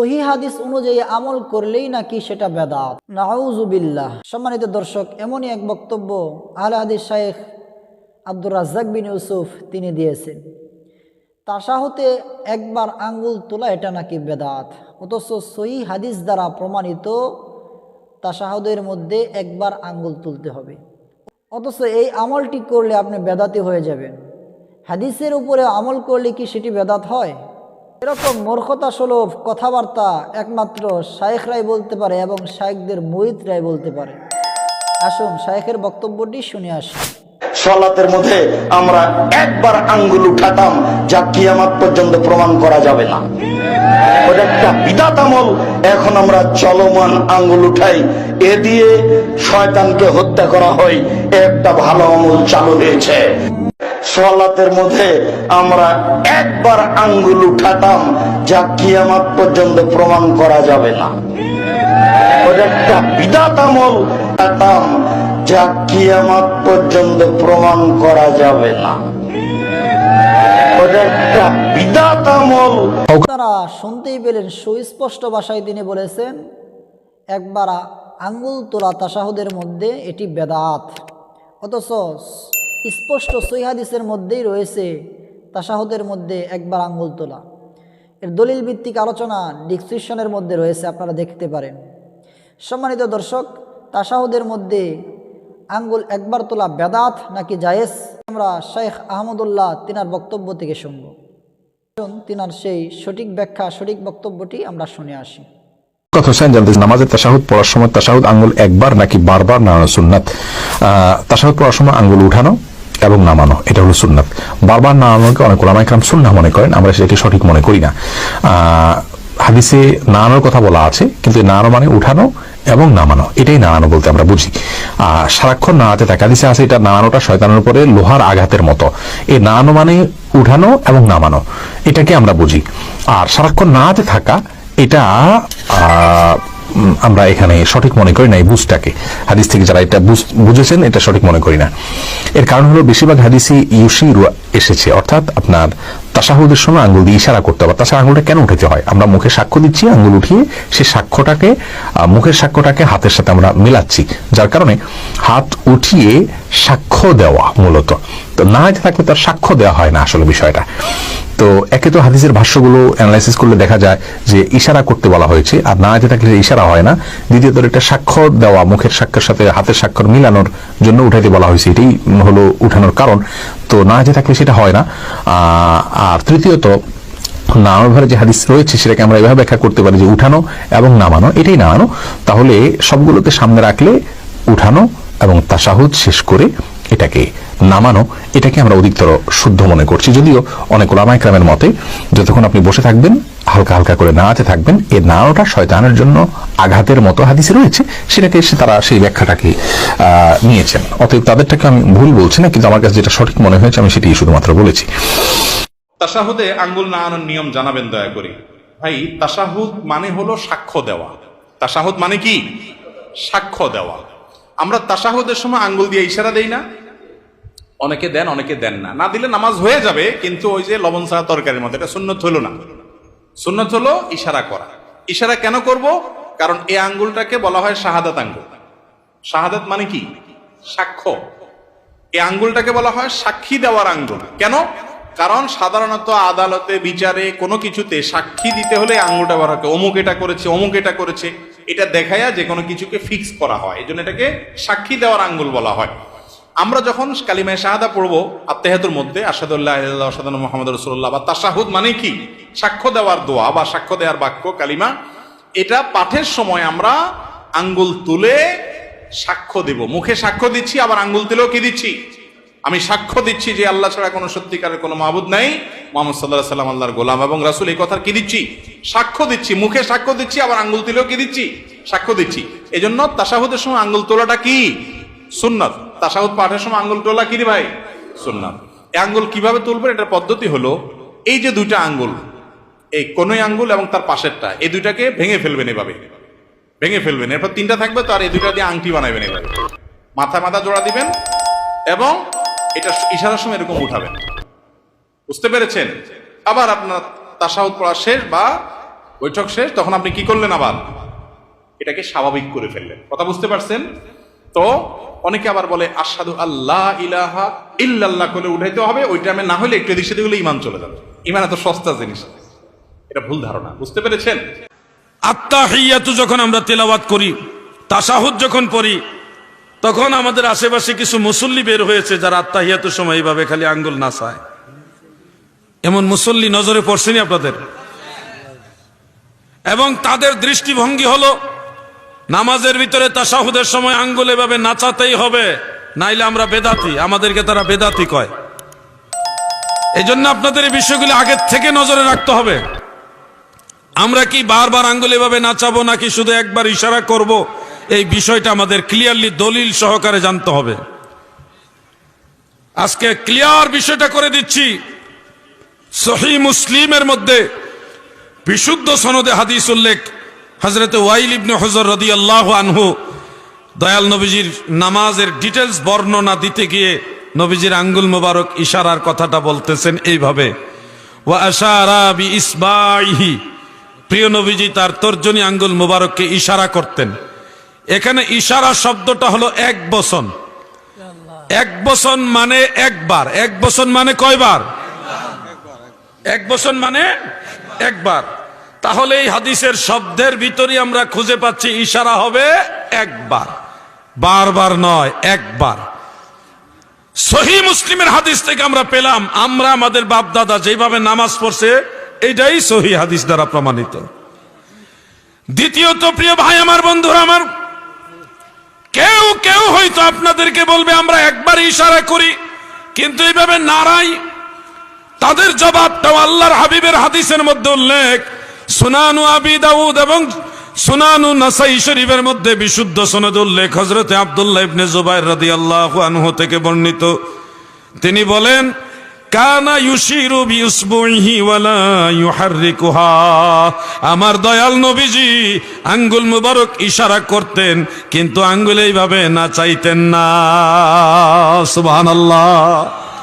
সহি হাদিস অনুযায়ী আমল করলেই নাকি সেটা বেদাত। নাউজুবিল্লাহ সম্মানিত দর্শক, এমনই এক বক্তব্য আহলে হাদিস শাইখ আব্দুর রাজ্জাক বিন ইউসুফ তিনি দিয়েছেন। তাসাহতে একবার আঙ্গুল তোলা এটা নাকি বেদাত। অথচ সহি হাদিস দ্বারা প্রমাণিত তাসাহদের মধ্যে একবার আঙ্গুল তুলতে হবে। অথচ এই আমলটি করলে আপনি বেদাতি হয়ে যাবেন। হাদিসের উপরে আমল করলে কি সেটি বেদাত হয়? এরকম মূর্খতা সুলভ কথাবার্তা একমাত্র শায়েখরাই বলতে পারে এবং শায়েখদের মরিদরাই বলতে পারে। আসুন শায়েখের বক্তব্যটি শুনে আসি। সলাতের মধ্যে আমরা একবার আঙ্গুল উঠাতাম যা কিয়ামাত পর্যন্ত প্রমাণ করা যাবে না। একটা এখন আমরা চলমান আঙ্গুল উঠাই। এ দিয়ে শয়তানকে হত্যা করা হয়। একটা ভালো আমল চালু হয়েছে। সলাতের মধ্যে আমরা একবার আঙ্গুল উঠাতাম, যা কিয়ামাত পর্যন্ত প্রমাণ করা যাবে না। ওটা একটা বিদাত যা কিয়ামাত পর্যন্ত প্রমাণ করা যাবে না। তারা শুনতেই পেলেন, সুস্পষ্ট ভাষায় তিনি বলেছেন, একবার আঙ্গুল তোলা তাসাহুদের মধ্যে এটি বেদাত। অথচ স্পষ্ট সৈহাদিসের মধ্যেই রয়েছে তাসাহুদের মধ্যে একবার আঙ্গুল তোলা। এর দলিল ভিত্তিক আলোচনা ডিসক্রিপশনের মধ্যে রয়েছে, আপনারা দেখতে পারেন। সম্মানিত দর্শক তাসাহুদের মধ্যে আঙ্গুল একবার তোলা বেদাত নাকি জায়েজ? আমরা শেখ আহমদুল্লাহ তিনার বক্তব্য থেকে শুনব। তিনার সেই সঠিক ব্যাখ্যা, সঠিক বক্তব্যটি আমরা শুনে আসি। পড়ার সময় আঙ্গুল একবার নাকি বারবার পড়ার সময় আঙ্গুল উঠানো এবং নামানো, এটা হলো সুন্নাত। বারবার নামানোকে অনেক ওলামা ইকরাম সুন্নাহ মনে করেন, আমরা সেটাকে সঠিক মনে করি না। হাদিসে নাড়ানোর কথা বলা আছে, কিন্তু নাড়ানো মানে উঠানো এবং নামানো, এটাই নাড়ানো বলতে আমরা বুঝি। আর সারাক্ষণ নাড়াতে থাকে, হাদিসে আছে এটা নাড়ানোটা শয়তানের উপরে লোহার আঘাতের মতো। এই নাড়ানো মানে উঠানো এবং নামানো, এটাকে আমরা বুঝি। আর সারাক্ষণ নাড়াতে থাকা, এটা আমরা এখানে সঠিক মনে করি না এই বুঝটাকে। হাদিস থেকে যারা এটা বুঝ- বুঝেছেন, এটা সঠিক মনে করি না। এর কারণ হলো বেশিরভাগ হাদিসই ইউসিরু এসেছে, অর্থাৎ আপনার তাসাহুদের সময় আঙ্গুল দিয়ে ইশারা করতে হবে। তাছাড়া আঙ্গুলটা কেন উঠাতে হয়? আমরা মুখে সাক্ষ্য দিচ্ছি, আঙ্গুল উঠিয়ে সেই সাক্ষ্যটাকে মুখের সাক্ষ্যটাকে হাতের সাথে আমরা মেলাচ্ছি, যার কারণে হাত উঠিয়ে সাক্ষ্য দেওয়া মূলত। তো না থাকলে তার সাক্ষ্য দেওয়া হয় না আসলে বিষয়টা। তো একে তো হাদিসের ভাষ্যগুলো অ্যানালাইসিস করলে দেখা যায় যে ইশারা করতে বলা হয়েছে, আর না হইতে থাকলে ইশারা হয় না। দ্বিতীয়ত এটা স্বাক্ষর দেওয়া, মুখের সাক্ষর সাথে হাতের স্বাক্ষর মিলানোর জন্য উঠাইতে বলা হয়েছে। এটাই হলো উঠানোর কারণ। তো না হইতে থাকলে সেটা হয় না। আর তৃতীয়ত নামানোর যে হাদিস রয়েছে, সেটাকে আমরা এভাবে ব্যাখ্যা করতে পারি যে উঠানো এবং নামানো। এটাই নামানো। তাহলে সবগুলোকে সামনে রাখলে উঠানো এবং তাসাহুদ শেষ করে এটাকে নামানো, এটাকে আমরা অধিকতর শুদ্ধ মনে করছি। যদিও অনেক ওলামাইক্রামের মতে, যতক্ষণ আপনি বসে থাকবেন, হালকা হালকা করে নাড়াতে থাকবেন এই নাড়ানোটা শয়তানের জন্য আঘাতের মতো হাদিসে রয়েছে, সেটাকে এসে তারা সেই ব্যাখ্যাটাকে নিয়েছেন। অতএব তাদেরটাকে আমি ভুল বলছি না, কিন্তু আমার কাছে যেটা সঠিক মনে হয়েছে, আমি সেটাই শুধুমাত্র বলেছি। তাসাহুদে আঙ্গুল না আনার নিয়ম জানাবেন দয়া করে। ভাই তাসাহুদ মানে হলো সাক্ষ্য দেওয়া। তাসাহুদ মানে কি? সাক্ষ্য দেওয়া। আমরা তাসাহুদের সময় আঙ্গুল দিয়ে ইশারা দেই না অনেকে দেন অনেকে দেন না। না দিলে নামাজ হয়ে যাবে, কিন্তু ওই যে লবণ ছাড়া তরকারির মতো এটা সুন্নত হলো না। সুন্নত হলো ইশারা করা। ইশারা কেন করব? কারণ এই আঙ্গুলটাকে বলা হয় শাহাদাত আঙ্গুল। শাহাদাত মানে কি? সাক্ষ্য। এই আঙ্গুলটাকে বলা হয় সাক্ষী দেওয়ার আঙ্গুল। কেন? কারণ সাধারণত আদালতে, বিচারে কোনো কিছুতে সাক্ষী দিতে হলে আঙ্গুলটা ব্যবহার হয়। অমুক এটা করেছে, অমুক এটা করেছে। এটা দেখায়া যে কোনো কিছুকে ফিক্স করা হয়। এই জন্য এটাকে সাক্ষী দেওয়ার আঙ্গুল বলা হয়। আমরা যখন কালিমায় শাহাদা পড়ব আত্মেহাতুর মধ্যে আসাদুল্লাহ আসাদ মোহাম্মদ রসুল্লাহ বা তাসাহুদ মানে কি? সাক্ষ্য দেওয়ার দোয়া বা সাক্ষ্য দেওয়ার বাক্য, কালিমা, এটা পাঠের সময় আমরা আঙ্গুল তুলে সাক্ষ্য দেব। মুখে সাক্ষ্য দিচ্ছি, আবার আঙ্গুল তুলেও কি দিচ্ছি? আমি সাক্ষ্য দিচ্ছি যে আল্লাহ ছাড়া কোনো সত্যিকারের কোনো মাহবুদ নাই। মোহাম্মদ সাল্লাহ সাল্লাম আল্লাহর গোলাম এবং রাসুল এই কথা কি দিচ্ছি? সাক্ষ্য দিচ্ছি, মুখে সাক্ষ্য দিচ্ছি, আবার আঙ্গুল তুলেও কি দিচ্ছি? সাক্ষ্য দিচ্ছি। এই জন্য তাসাহুদের সময় আঙ্গুল তোলাটা কি? সুন্নত। তাসাহুদ পাঠের সময় আঙ্গুল তোলা কি রে ভাই? সুন্নত। এই আঙ্গুল কীভাবে তুলবেন? এটার পদ্ধতি হলো, এই যে দুইটা আঙ্গুল, এই কোনোই আঙ্গুল এবং তার পাশেরটা, এই দুইটাকে ভেঙে ফেলবেন এভাবে। ভেঙে ফেলবেন। এরপর তিনটা থাকবে তো, আর এই দুইটা দিয়ে আংটি বানাবেন এবার মাথা মাথা জোড়া দিবেন এবং এটা ইশারার সময় এরকম উঠাবেন। বুঝতে পেরেছেন? আবার আপনার তাসাউদ পড়া শেষ বা বৈঠক শেষ, তখন আপনি কি করলেন আবার? এটাকে স্বাভাবিক করে ফেললেন। কথা বুঝতে পারছেন? তো অনেকে আবার বলে আসাদু আল্লাহ ইলাহা ইল্লাল্লাহ করে উঠাইতে হবে, ওই টাইমে না হলে একটু এদিক সেদিক ইমান চলে যাবে। ইমান এত সস্তা জিনিস। এটা ভুল ধারণা। বুঝতে পেরেছেন? আত্মা আত্মাহিয়াতু যখন আমরা তেলাওয়াত করি, তাসাহুদ যখন পড়ি, তখন আমাদের আশেপাশে কিছু মুসল্লি বের হয়েছে যারা আত্মা আত্মাহিয়াতুর সময় এইভাবে খালি আঙ্গুল নাচায়। এমন মুসল্লি নজরে পড়ছেনি আপনাদের? এবং তাদের দৃষ্টিভঙ্গি হলো নামাজের ভিতরে তাসাহুদের সময় আঙ্গুল এভাবে নাচাতেই হবে, নাইলে আমরা বেদাতি, আমাদেরকে তারা বেদাতি কয়। এই জন্য আপনাদের এই বিষয়গুলি আগের থেকে নজরে রাখতে হবে। আমরা কি বারবার আঙ্গুল এভাবে নাচাবো, নাকি শুধু একবার ইশারা করব? এই বিষয়টা আমাদের ক্লিয়ারলি দলিল সহকারে জানতে হবে। আজকে ক্লিয়ার বিষয়টা করে দিচ্ছি। সহি মুসলিমের মধ্যে বিশুদ্ধ সনদে হাদিস উল্লেখ হজরত ওয়াইল ইবনে হজর রদি আল্লাহ আনহু দয়াল নবীজির নামাজের ডিটেলস বর্ণনা দিতে গিয়ে নবীজির আঙ্গুল মোবারক ইশারার কথাটা বলতেছেন এইভাবে। বি প্রিয় নবীজি তার তর্জনী আঙ্গুল মোবারককে ইশারা করতেন। এখানে ইশারা শব্দটা হলো এক বসন এক বসন মানে একবার। এক বসন মানে কয়বার? এক বসন মানে একবার। তাহলে এই হাদিসের শব্দের ভিতরে আমরা খুঁজে পাচ্ছি ইশারা হবে একবার। বারবার নয়, একবার। সহি মুসলিমের হাদিস থেকে আমরা পেলাম, আমরা আমাদের বাপ দাদা যেভাবে নামাজ পড়ছে, এটাই সহি হাদিস দ্বারা প্রমাণিত। দ্বিতীয়ত, প্রিয় ভাই, আমার বন্ধুরা, আমার কেউ কেউ হয়তো আপনাদেরকে বলবে, আমরা একবার ইশারা করি, কিন্তু এইভাবে নারাই তাদের জবাবটাও আল্লাহর হাবিবের হাদিসের মধ্যে উল্লেখ। সুনানু আবি দাউদ এবং সুনানু নাসাই শরীফের মধ্যে বিশুদ্ধ সনদ উল্লেখ হজরতে আব্দুল্লাহ ইবনে জুবাইর রাদিয়াল্লাহু আনহু থেকে বর্ণিত। তিনি বলেন, কানা ইউশিরু বিউসবুহি ওয়ালা ইউহাররিকুহা আমার দয়াল নবীজি আঙ্গুল মুবারক ইশারা করতেন, কিন্তু আঙ্গুল এইভাবে না চাইতেন না। সুবহানাল্লাহ।